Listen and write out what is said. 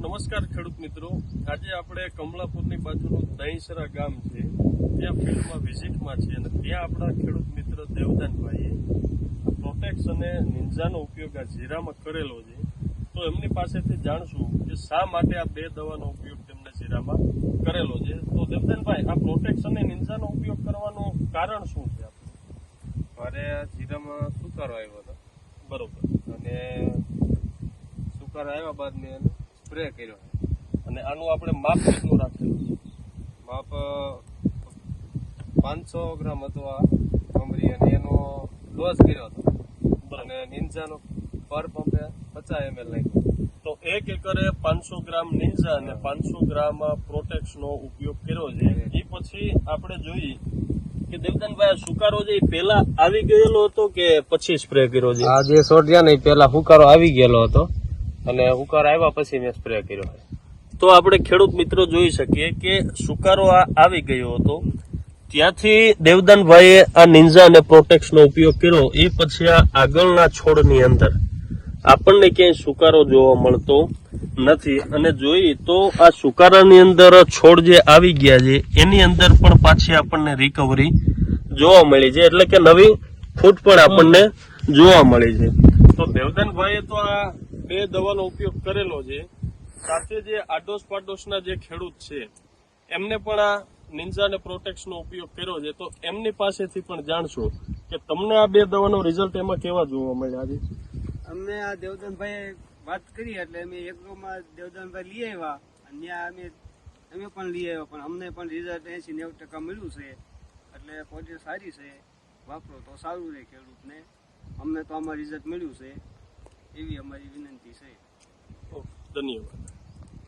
નમસ્કાર ખેડૂત મિત્રો. આજે આપણે કમલાપુરની બાજુનું દહીસરા ગામ છે. ત્યાં ફિલ્ડમાં વિઝિટમાં છે અને ત્યાં આપણા ખેડૂત મિત્ર દેવદાનભાઈએ પ્રોટેક્સ અને નિંજાનો ઉપયોગ આ જીરામાં કરેલો છે. તો એમની પાસેથી જાણશું કે શા માટે આ બે દવાનો ઉપયોગ તેમને જીરામાં કરેલો છે. તો દેવદાનભાઈ આ પ્રોટેક્સ અને નિંજાનો ઉપયોગ કરવાનું કારણ શું છે આપણું? મારે આ જીરામાં સુકારો આવ્યો હતો. બરોબર. અને સુકારો આવ્યા બાદ મેં સ્પ્રે કર્યો. અને આનું આપણે માપ કેટલું રાખેલું? છે માપ પાંચસો ગ્રામ હતો આ મમરી અને એનો ડોઝ કર્યો હતો. અને નિંજાનો પર પંપે પચાસ એમએલ નાખ્યો. તો એક એકરે પાંચસો ગ્રામ નિંજા અને પાંચસો ગ્રામ પ્રોટેક્સ નો ઉપયોગ કર્યો છે. એ પછી આપણે જોઈએ કે દેવદાનભાઈ સુકારો જે પેલા આવી ગયેલો હતો કે પછી સ્પ્રે કર્યો છે? આ જે સોટિયા ને પેલા સુકારો આવી ગયેલો હતો. અને હુકારો આવ્યા પછી મેં સ્પ્રે કર્યો. તો આપણે ખેડૂત મિત્રો જોઈ શકીએ કે સુકારો આવી ગયો હતો. ત્યાંથી દેવદાનભાઈએ આ નિંજા અને પ્રોટેક્સનો ઉપયોગ કર્યો. એ પછી આ આગળના છોડની અંદર આપણને ક્યાંય સુકારો જોવા મળતો નથી. અને જોઈએ તો આ સુકારાની અંદર છોડ જે આવી ગયા છે, એની અંદર પણ પાછી આપણને રિકવરી જોવા મળી છે. એટલે કે નવી ફૂટ પણ આપણને જોવા મળી છે. તો દેવદાનભાઈએ તો આ બે દવાનો ઉપયોગ કરેલો છે, સાથે જે આડોશ પાડોશના જે ખેડૂત છે, એમને પણ આ નિંજા અને પ્રોટેક્સનો ઉપયોગ કર્યો છે. તો એમની પાસેથી પણ જાણશો કે તમને આ બે દવાનો રિઝલ્ટ એમાં કેવા જોવા મળ્યા છે? અમને આ દેવદાનભાઈ વાત કરી એટલે અમે એક રૂમમાં દેવદાનભાઈ લઈ આવ્યા, અને ત્યાં અમે અમે પણ લઈ આવ્યા, પણ અમને પણ રિઝલ્ટ એસી નેવું ટકા મળ્યું છે. એટલે પોતે સારી છે, વાપરો તો સારું રહે ખેડૂતને. અમને તો આમાં રિઝલ્ટ મળ્યું છે. એવી અમારી વિનંતી છે. ધન્યવાદ.